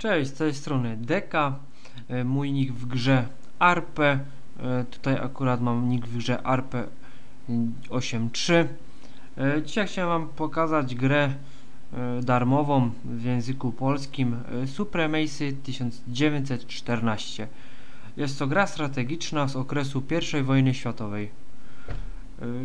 Cześć, z tej strony Deka, e, mój nick w grze Arpe, e, tutaj akurat mam nick w grze Arpe 8.3. E, dzisiaj chciałem wam pokazać grę darmową w języku polskim Supremacy 1914. Jest to gra strategiczna z okresu I wojny światowej.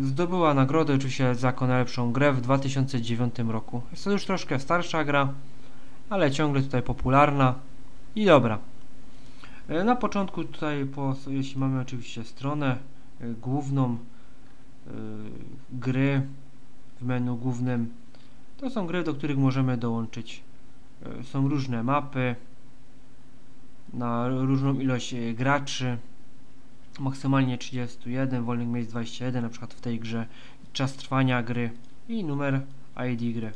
Zdobyła nagrodę oczywiście za najlepszą grę w 2009 roku. Jest to już troszkę starsza gra, ale ciągle tutaj popularna i dobra. E, na początku tutaj, po, jeśli mamy oczywiście stronę y, główną y, gry w menu głównym, to są gry, do których możemy dołączyć. Są różne mapy na różną ilość graczy, maksymalnie 31, wolnych miejsc 21, na przykład w tej grze, czas trwania gry i numer ID gry.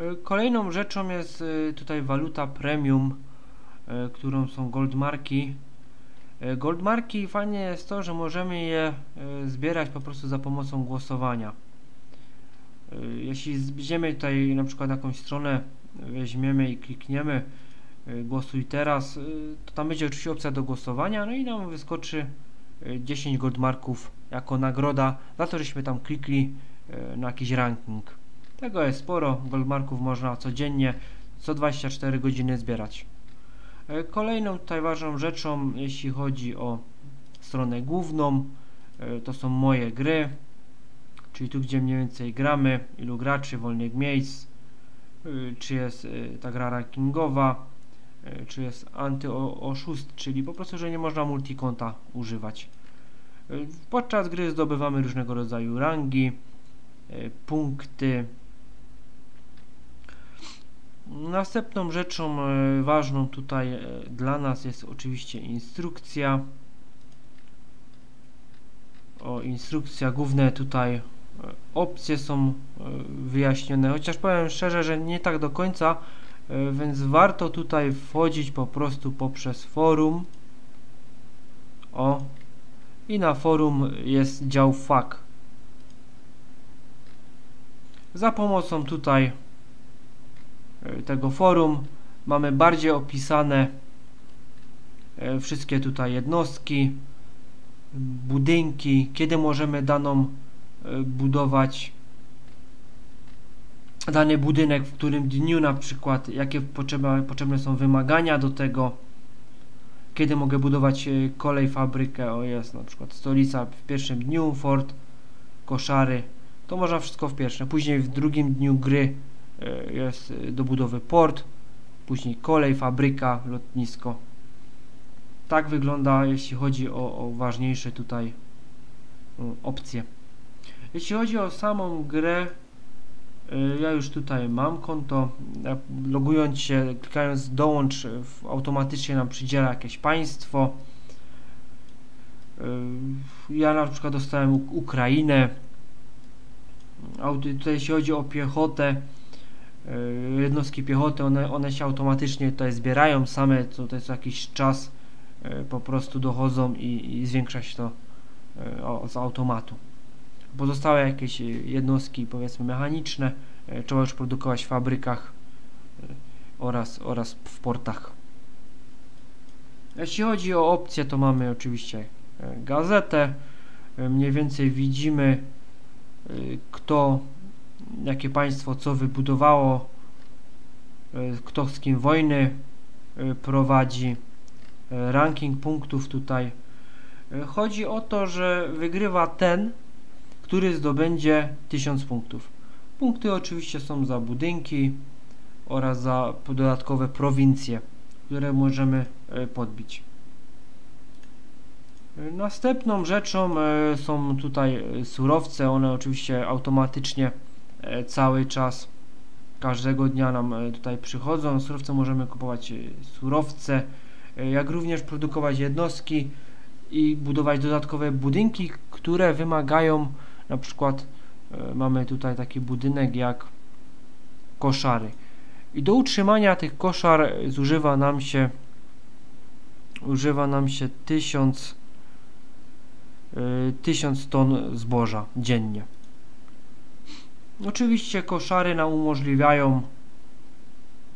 E, kolejną rzeczą jest e, tutaj waluta premium, e, którą są goldmarki. Goldmarki fajnie jest to, że możemy je zbierać po prostu za pomocą głosowania. Jeśli zbierzemy tutaj na przykład jakąś stronę, weźmiemy i klikniemy głosuj teraz, to tam będzie oczywiście opcja do głosowania, no i nam wyskoczy 10 goldmarków jako nagroda za to, żeśmy tam klikli na jakiś ranking. Tego jest sporo, goldmarków można codziennie, co 24 godziny zbierać. E, kolejną tutaj ważną rzeczą, jeśli chodzi o stronę główną, e, to są moje gry, czyli tu gdzie mniej więcej gramy, ilu graczy, wolnych miejsc, e, czy jest ta gra rankingowa, czy jest anty-oszust, czyli po prostu, że nie można multikonta używać. Podczas gry zdobywamy różnego rodzaju rangi, punkty, Następną rzeczą e, ważną tutaj e, dla nas jest oczywiście instrukcja. O, instrukcja, główne tutaj e, opcje są wyjaśnione, chociaż powiem szczerze, że nie tak do końca, więc warto tutaj wchodzić po prostu poprzez forum. O, i na forum jest dział FAQ. Za pomocą tutaj tego forum. Mamy bardziej opisane e, wszystkie tutaj jednostki, budynki, kiedy możemy daną e, budować. Dany budynek, w którym dniu na przykład, jakie potrzeba, potrzebne są wymagania do tego, kiedy mogę budować kolej, fabrykę, o jest na przykład stolica w pierwszym dniu, fort, koszary, to można wszystko w pierwszym, później w drugim dniu gry. E, jest do budowy port, później kolej, fabryka, lotnisko. Tak wygląda, jeśli chodzi o, o ważniejsze tutaj opcje. Jeśli chodzi o samą grę, e, ja już tutaj mam konto. Logując się, klikając dołącz, automatycznie nam przydziela jakieś państwo. E, ja na przykład dostałem Ukrainę. Tutaj jeśli chodzi o piechotę, E, jednostki piechoty, one, one się automatycznie tutaj zbierają same, co to jest jakiś czas e, po prostu dochodzą i, i zwiększa się to e, z automatu. Pozostałe jakieś jednostki powiedzmy mechaniczne trzeba już produkować w fabrykach oraz, oraz w portach. Jeśli chodzi o opcje, to mamy oczywiście gazetę. Mniej więcej widzimy, kto jakie państwo co wybudowało, e, kto z kim wojny e, prowadzi, e, ranking punktów tutaj. Chodzi o to, że wygrywa ten, który zdobędzie 1000 punktów. Punkty oczywiście są za budynki oraz za dodatkowe prowincje, które możemy podbić. Następną rzeczą są tutaj surowce, one oczywiście automatycznie cały czas każdego dnia nam e, tutaj przychodzą. Surowce możemy kupować e, surowce, jak również produkować jednostki i budować dodatkowe budynki, które wymagają na przykład mamy tutaj taki budynek jak koszary. I do utrzymania tych koszar zużywa nam się używa nam się 1000 1000 ton zboża dziennie. Oczywiście koszary nam umożliwiają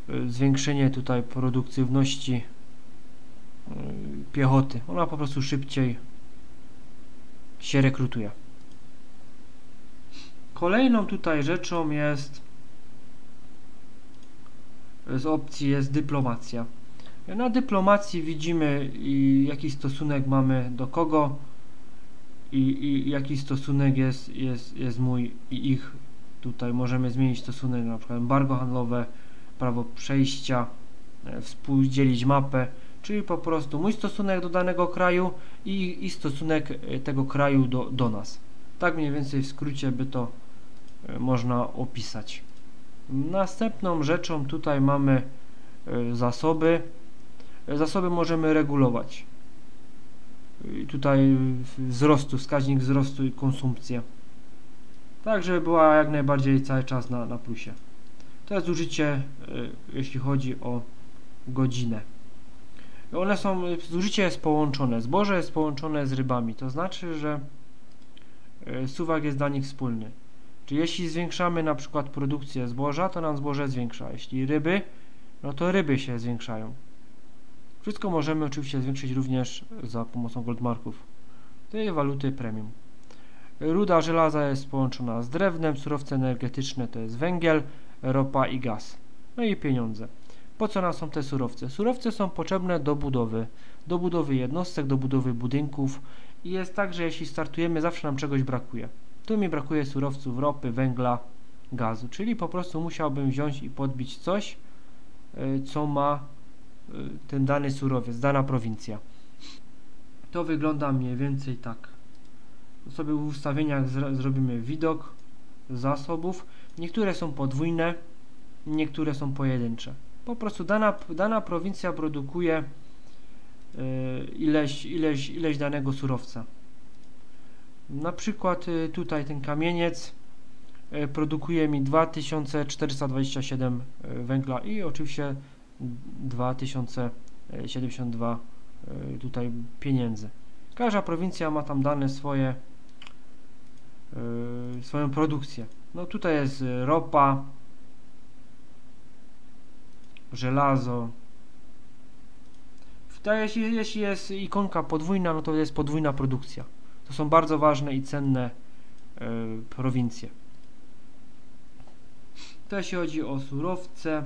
y, zwiększenie tutaj produktywności y, piechoty. Ona po prostu szybciej się rekrutuje. Kolejną tutaj rzeczą jest z opcji jest dyplomacja. Na dyplomacji widzimy jaki stosunek mamy do kogo i, i jaki stosunek jest, jest, jest mój i ich. Tutaj możemy zmienić stosunek na przykład embargo handlowe, prawo przejścia, e, współdzielić mapę, czyli po prostu mój stosunek do danego kraju i, i stosunek e, tego kraju do, do nas. Tak mniej więcej w skrócie by to e, można opisać. Następną rzeczą tutaj mamy zasoby. Zasoby możemy regulować. Tutaj wzrostu, wskaźnik wzrostu i konsumpcja. Tak, żeby była jak najbardziej cały czas na, na plusie. To jest zużycie, jeśli chodzi o godzinę. One są, zużycie jest połączone, zboże jest połączone z rybami, to znaczy, że e, suwak jest dla nich wspólny. Czyli jeśli zwiększamy na przykład produkcję zboża, to nam zboże zwiększa. Jeśli ryby, no to ryby się zwiększają. Wszystko możemy oczywiście zwiększyć również za pomocą goldmarków. Tej waluty premium. Ruda żelaza jest połączona z drewnem, surowce energetyczne to jest węgiel, ropa i gaz. No i pieniądze. Po co nam są te surowce? Surowce są potrzebne do budowy, do budowy jednostek, do budowy budynków i jest tak, że jeśli startujemy, zawsze nam czegoś brakuje. Tu mi brakuje surowców ropy, węgla, gazu, czyli po prostu musiałbym wziąć i podbić coś, y, co ma y, ten dany surowiec, dana prowincja. To wygląda mniej więcej tak. Sobie w ustawieniach zrobimy widok zasobów. Niektóre są podwójne, niektóre są pojedyncze. Po prostu dana, dana prowincja produkuje y, ileś, ileś, ileś danego surowca. Na przykład y, tutaj ten kamieniec y, produkuje mi 2427 węgla i oczywiście 2072 tutaj pieniędzy. Każda prowincja ma tam dane swoje swoją produkcję. No tutaj jest ropa, żelazo. Jeśli, jeśli jest ikonka podwójna, no to jest podwójna produkcja. To są bardzo ważne i cenne y, prowincje. To jeśli chodzi o surowce,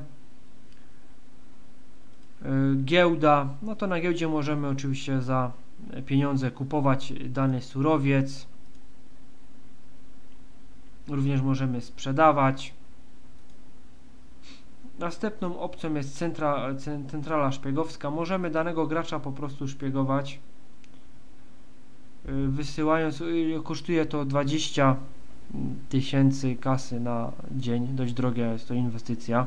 y, giełda, no to na giełdzie możemy oczywiście za pieniądze kupować dany surowiec. Również możemy sprzedawać. Następną opcją jest centra, centrala szpiegowska. Możemy danego gracza po prostu szpiegować. Y, wysyłając, y, kosztuje to 20 tysięcy kasy na dzień. Dość droga jest to inwestycja.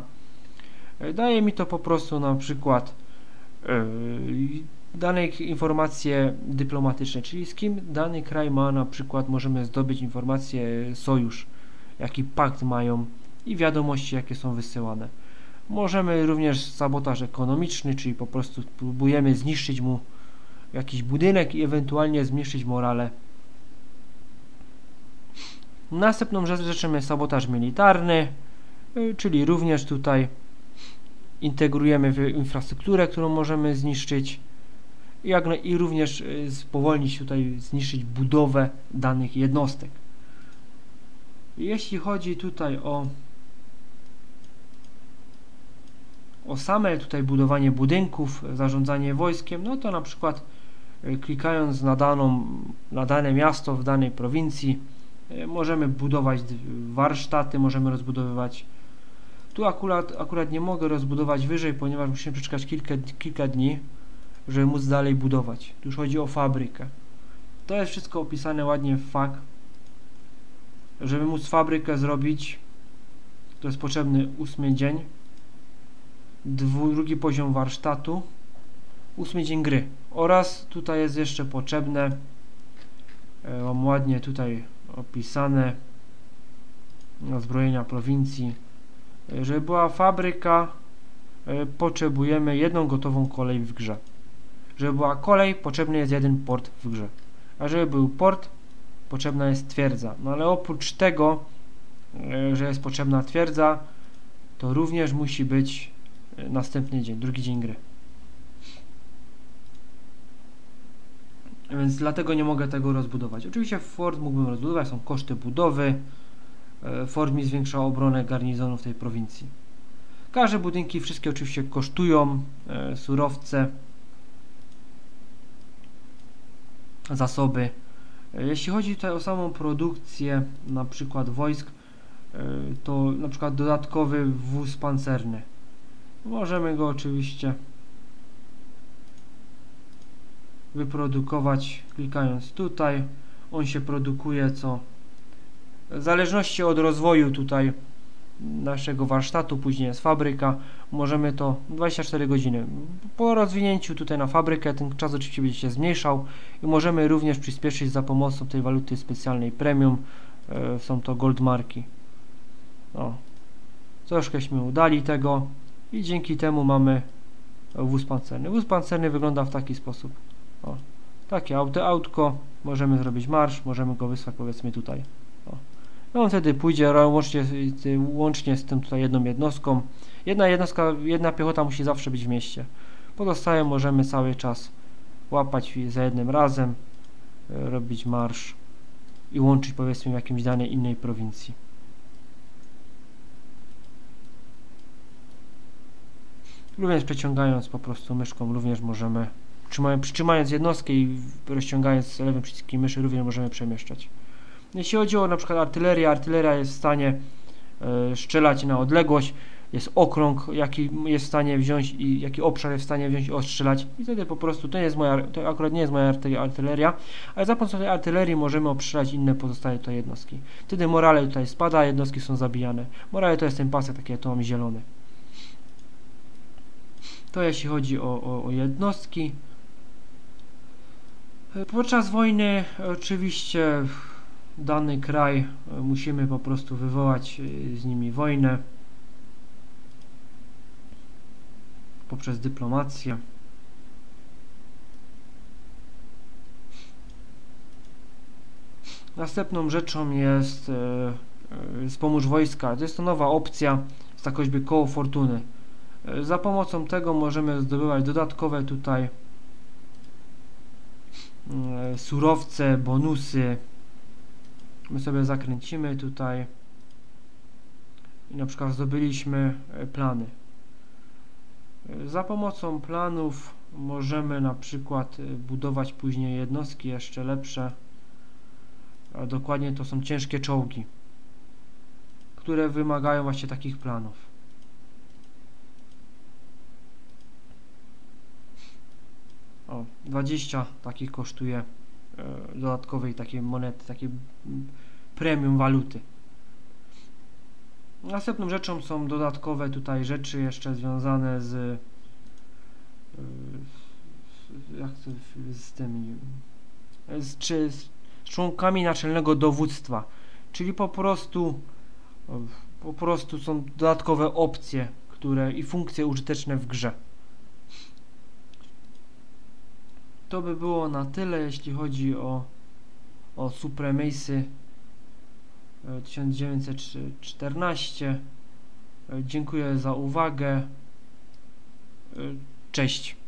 Y, daje mi to po prostu na przykład dane informacje dyplomatyczne, czyli z kim dany kraj ma na przykład, możemy zdobyć informacje sojusz, jaki pakt mają i wiadomości jakie są wysyłane. Możemy również sabotaż ekonomiczny, czyli po prostu próbujemy zniszczyć mu jakiś budynek i ewentualnie zmniejszyć morale. Następną rzeczą jest sabotaż militarny, y, czyli również tutaj integrujemy w infrastrukturę, którą możemy zniszczyć jak no, i również y, spowolnić tutaj, zniszczyć budowę danych jednostek. Jeśli chodzi tutaj o o same tutaj budowanie budynków, zarządzanie wojskiem, no to na przykład e, klikając na, daną, na dane miasto w danej prowincji e, możemy budować warsztaty, możemy rozbudowywać tu akurat, akurat nie mogę rozbudować wyżej, ponieważ musimy przeczekać kilka, kilka dni, żeby móc dalej budować. Tu już chodzi o fabrykę. To jest wszystko opisane ładnie w FAQ. Żeby móc fabrykę zrobić, to jest potrzebny ósmy dzień drugi poziom warsztatu, ósmy dzień gry. Oraz tutaj jest jeszcze potrzebne e, mam ładnie tutaj opisane zbrojenia prowincji. E, żeby była fabryka e, potrzebujemy jedną gotową kolej w grze. Żeby była kolej potrzebny jest jeden port w grze. A żeby był port potrzebna jest twierdza no ale oprócz tego że jest potrzebna twierdza to również musi być e, następny dzień, drugi dzień gry. Więc dlatego nie mogę tego rozbudować. Oczywiście Ford mógłbym rozbudować, są koszty budowy. E, Ford mi zwiększa obronę garnizonu w tej prowincji. Każde budynki, wszystkie oczywiście kosztują e, surowce, zasoby. E, jeśli chodzi tutaj o samą produkcję, na przykład wojsk, to na przykład dodatkowy wóz pancerny. Możemy go oczywiście wyprodukować klikając tutaj on się produkuje co w zależności od rozwoju tutaj naszego warsztatu, później jest fabryka, możemy to 24 godziny. Po rozwinięciu tutaj na fabrykę ten czas oczywiście będzie się zmniejszał i możemy również przyspieszyć za pomocą tej waluty specjalnej premium, e, są to gold marki. O. Troszkęśmy udali tego i dzięki temu mamy wóz pancerny. Wóz pancerny wygląda w taki sposób. O, takie auto, autko, możemy zrobić marsz, możemy go wysłać powiedzmy tutaj. O. No wtedy pójdzie łącznie, łącznie z tym tutaj jedną jednostką. Jedna jednostka, jedna piechota musi zawsze być w mieście. Pozostałe możemy cały czas łapać za jednym razem, e, robić marsz i łączyć powiedzmy w jakimś danej innej prowincji. Również przeciągając po prostu myszką również możemy Trzymając, przytrzymając jednostkę i rozciągając lewym przyciskiem myszy również możemy przemieszczać. Jeśli chodzi o na przykład artylerię, artyleria jest w stanie e, strzelać na odległość, jest okrąg, jaki jest w stanie wziąć i jaki obszar jest w stanie wziąć i ostrzelać i wtedy po prostu to nie jest moja, to akurat nie jest moja artyleria, ale za pomocą tej artylerii możemy obstrzelać inne pozostałe tutaj jednostki. Wtedy morale tutaj spada, jednostki są zabijane. Morale to jest ten pasek, taki tu mam zielony. To jeśli chodzi o, o, o jednostki. Podczas wojny oczywiście dany kraj e, musimy po prostu wywołać e, z nimi wojnę poprzez dyplomację. Następną rzeczą jest e, wspomóż wojska. To jest to nowa opcja, jest to choćby koło fortuny. Za pomocą tego możemy zdobywać dodatkowe tutaj E, surowce, bonusy. My sobie zakręcimy tutaj i na przykład zdobyliśmy e, plany. E, za pomocą planów możemy na przykład budować później jednostki jeszcze lepsze. A dokładnie to są ciężkie czołgi, które wymagają właśnie takich planów. O, 20 takich kosztuje e, dodatkowej takiej monety, takiej premium waluty. Następną rzeczą są dodatkowe tutaj rzeczy jeszcze związane z, e, jak to, z tymi z, czy z członkami naczelnego dowództwa, czyli po prostu po prostu są dodatkowe opcje, które i funkcje użyteczne w grze. To by było na tyle, jeśli chodzi o, o Supremacy 1914. E, e, dziękuję za uwagę. E, cześć.